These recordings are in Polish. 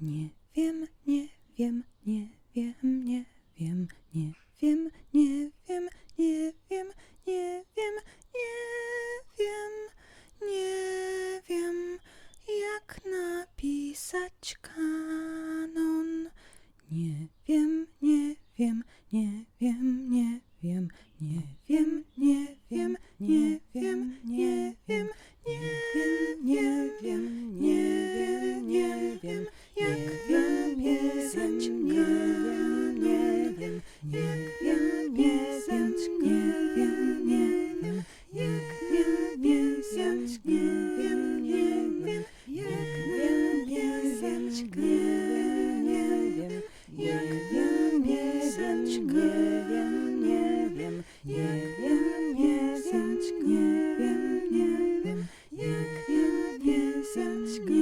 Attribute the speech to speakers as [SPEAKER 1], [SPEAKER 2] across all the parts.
[SPEAKER 1] Nie wiem, nie wiem, nie wiem, nie wiem, nie wiem, nie wiem, nie wiem, nie wiem, nie wiem, nie wiem, jak napisać kanon. Nie wiem, nie wiem, nie wiem, nie wiem, nie wiem, nie wiem, nie wiem, nie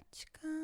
[SPEAKER 1] Собачка.